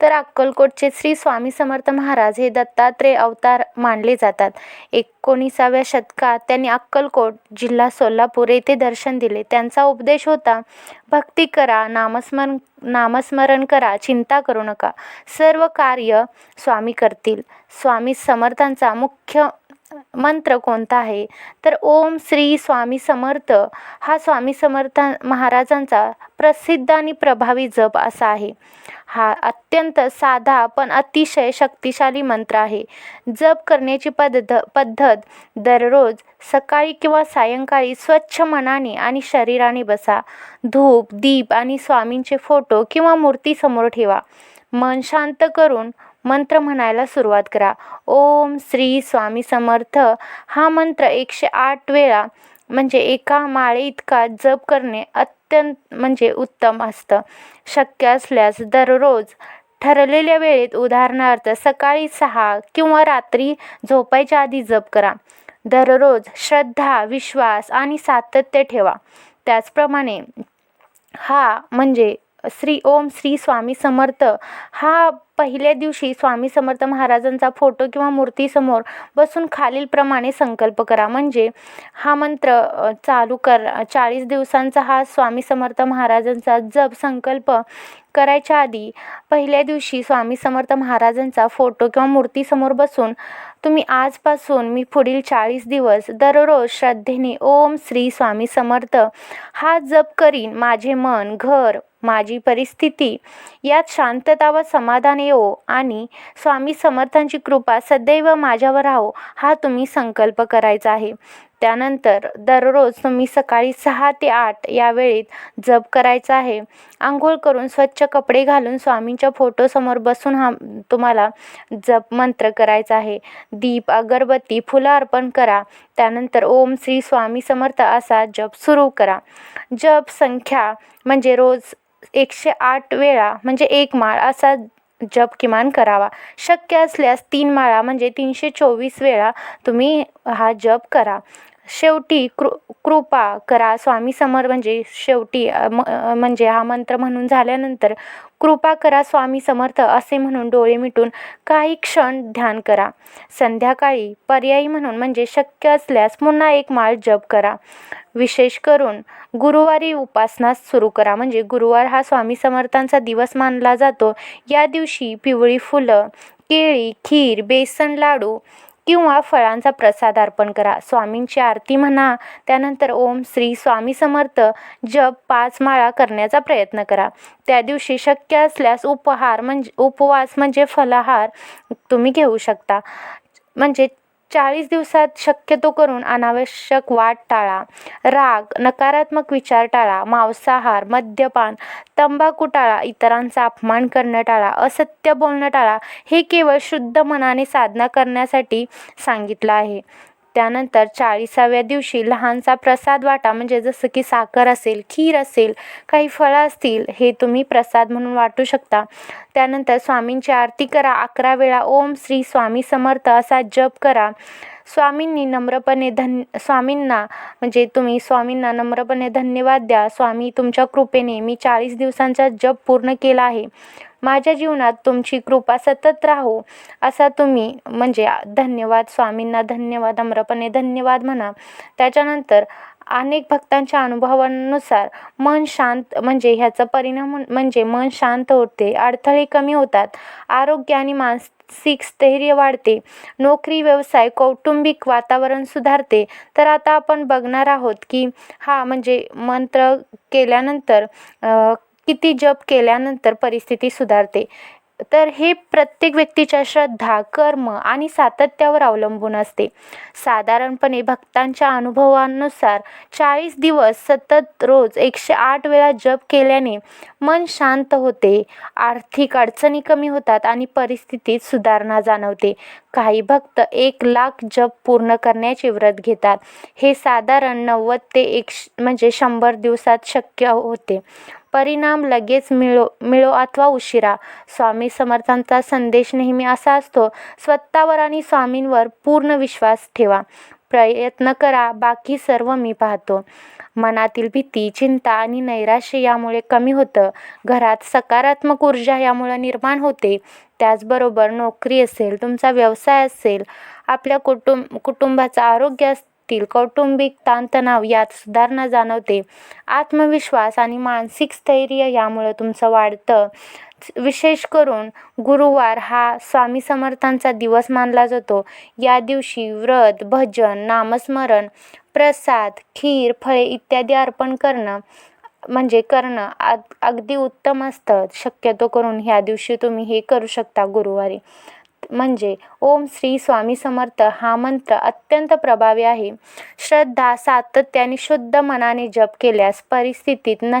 तर अक्कलकोटचे श्री स्वामी समर्थ महाराज हे दत्तात्रेय अवतार मानले जातात. एकोणीसाव्या शतकात त्यांनी अक्कलकोट जिल्हा सोलापूर येथे दर्शन दिले. त्यांचा उपदेश होता भक्ती करा नामस्मरण नामस्मरण करा चिंता करू नका. सर्व कार्य स्वामी करतील स्वामी समर्थांचा मुख्य मंत्र कोणता आहे? तर ओम श्री स्वामी समर्थ. हा स्वामी समर्थ महाराजांचा प्रसिद्ध आणि प्रभावी जप असा आहे. हा अत्यंत साधा पण अतिशय शक्तिशाली मंत्र आहे. जप करण्याची पद्धत पद्धत दररोज सकाळी किंवा सायंकाळी स्वच्छ मनाने आणि शरीराने बसा. धूप दीप आणि स्वामींचे फोटो किंवा मूर्ती समोर ठेवा. मन शांत करून मंत्र म्हणायला सुरुवात करा. ओम श्री स्वामी समर्थ. हा मंत्र एकशे आठ वेळा म्हणजे एका माळे इतका जप करणे अत्यंत म्हणजे उत्तम असतं. शक्य असल्यास दररोज ठरलेल्या वेळेत उदाहरणार्थ सकाळी सहा किंवा रात्री झोपायच्या आधी जप करा. दररोज श्रद्धा विश्वास आणि सातत्य ठेवा. त्याचप्रमाणे हा म्हणजे श्री ओम श्री स्वामी समर्थ. हा पहिल्या दिवशी स्वामी समर्थ महाराजांचा फोटो किंवा मूर्तीसमोर बसून खालीलप्रमाणे संकल्प करा. म्हणजे हा मंत्र चालू कर. चाळीस दिवसांचा हा स्वामी समर्थ महाराजांचा जप संकल्प करायच्या आधी पहिल्या दिवशी स्वामी समर्थ महाराजांचा फोटो किंवा मूर्तीसमोर बसून तुम्ही आजपासून मी पुढील चाळीस दिवस दररोज श्रद्धेने ओम श्री स्वामी समर्थ हा जप करीन. माझे मन घर माझी परिस्थिती. यात शांतता व समाधान येवो आणि स्वामी समर्थांची कृपा सदैव माझ्यावर राहो हा तुम्ही संकल्प करायचा आहे. त्यानंतर दररोज तुम्ही सकाळी सहा ते आठ या वेळेत जप करायचा आहे. आंघोळ करून स्वच्छ कपडे घालून स्वामींच्या फोटोसमोर बसून हा तुम्हाला जप मंत्र करायचा आहे. दीप अगरबत्ती फुलं अर्पण करा. त्यानंतर ओम श्री स्वामी समर्थ असा जप सुरू करा. जप संख्या म्हणजे रोज एकशे आठ वेळा म्हणजे एक माळ असा जप किमान करावा. शक्य असल्यास तीन माळा म्हणजे तीनशे चोवीस वेळा तुम्ही हा जप करा. शेवटी कृ कृपा करा स्वामी समर म्हणजे शेवटी म्हणजे हा मंत्र म्हणून झाल्यानंतर कृपा करा स्वामी समर्थ असे म्हणून डोळे मिटून काही क्षण ध्यान करा. संध्याकाळी पर्यायी म्हणून म्हणजे शक्य असल्यास पुन्हा एक माळ जप करा. विशेष करून गुरुवारी उपासना सुरू करा. म्हणजे गुरुवार हा स्वामी समर्थांचा दिवस मानला जातो. या दिवशी पिवळी फुलं केळी खीर बेसन लाडू किंवा फळांचा प्रसाद अर्पण करा. स्वामींची आरती म्हणा त्यानंतर ओम श्री स्वामी समर्थ जप पाच माळा करण्याचा प्रयत्न करा. त्या दिवशी शक्य असल्यास उपहार म्हणजे उपवास म्हणजे फलाहार तुम्ही घेऊ शकता. म्हणजे चाळीस दिवसात शक्यतो करून अनावश्यक वाट टाळा. राग नकारात्मक विचार टाळा. मांसाहार मद्यपान तंबाखू टाळा. इतरांचा अपमान करणं टाळा. असत्य बोलणं टाळा. हे केवळ शुद्ध मनाने साधना करण्यासाठी सांगितलं आहे. त्यानंतर चाळीसाव्या दिवशी लहानसा प्रसाद वाटा म्हणजे जसं की साखर असेल खीर असेल काही फळं असतील हे तुम्ही प्रसाद म्हणून वाटू शकता. त्यानंतर स्वामींची आरती करा अकरा वेळा ओम श्री स्वामी समर्थ असा जप करा. स्वामींनी नम्रपणे धन स्वामींना म्हणजे तुम्ही स्वामींना नम्रपणे धन्यवाद द्या. स्वामी तुमच्या कृपेने मी चाळीस दिवसांचा जप पूर्ण केला आहे. माझ्या जीवनात तुमची कृपा सतत राहो असा तुम्ही म्हणजे धन्यवाद स्वामींना धन्यवाद नम्रपणे धन्यवाद म्हणा. त्याच्यानंतर अनेक भक्तांच्या अनुभवानुसार मन शांत म्हणजे ह्याचा परिणाम म्हणजे मन शांत होते अडथळे कमी होतात आरोग्य आणि मानसिक स्थैर्य वाढते नोकरी व्यवसाय कौटुंबिक वातावरण सुधारते. तर आता आपण बघणार आहोत की हा म्हणजे मंत्र केल्यानंतर किती जप केल्यानंतर परिस्थिती सुधारते. तर हे प्रत्येक व्यक्तीच्या श्रद्धा कर्म आणि सातत्यावर अवलंबून असते. साधारणपणे भक्तांच्या अनुभवानुसार चाळीस दिवस सतत रोज एकशे आठ वेळा जप केल्याने मन शांत होते आर्थिक अडचणी कमी होतात आणि परिस्थितीत सुधारणा जाणवते. काही भक्त एक लाख जप पूर्ण करण्याचे व्रत घेतात. हे साधारण नव्वद ते एक म्हणजे शंभर दिवसात शक्य होते. परिणाम लगेच मिळो मिळो अथवा उशिरा. स्वामी समर्थांचा संदेश नेहमी असा असतो स्वतःवर आणि स्वामींवर पूर्ण विश्वास ठेवा. प्रयत्न करा बाकी सर्व मी पाहतो. मनातील भीती चिंता आणि नैराश्य यामुळे कमी होतं. घरात सकारात्मक ऊर्जा यामुळे निर्माण होते. त्याचबरोबर नोकरी असेल तुमचा व्यवसाय असेल आपल्या कुटुंब कुटुंबाचं आरोग्य असतील कौटुंबिक ताणतणाव यात सुधारणा जाणवते. आत्मविश्वास आणि मानसिक स्थैर्य यामुळे तुमचं वाढतं. विशेष करून गुरुवार हा स्वामी समर्थांचा दिवस मानला जातो. या दिवशी व्रत भजन नामस्मरण प्रसाद खीर फळे इत्यादी अर्पण करणं म्हणजे करणं अग अगदी उत्तम असतं. शक्यतो करून ह्या दिवशी तुम्ही हे करू शकता गुरुवारी. म्हणजे ओम श्री स्वामी समर्थ हा मंत्र अत्यंत प्रभावी आहे. श्रद्धा सातत्याने शुद्ध मनाने जप केल्यास परिस्थितीत न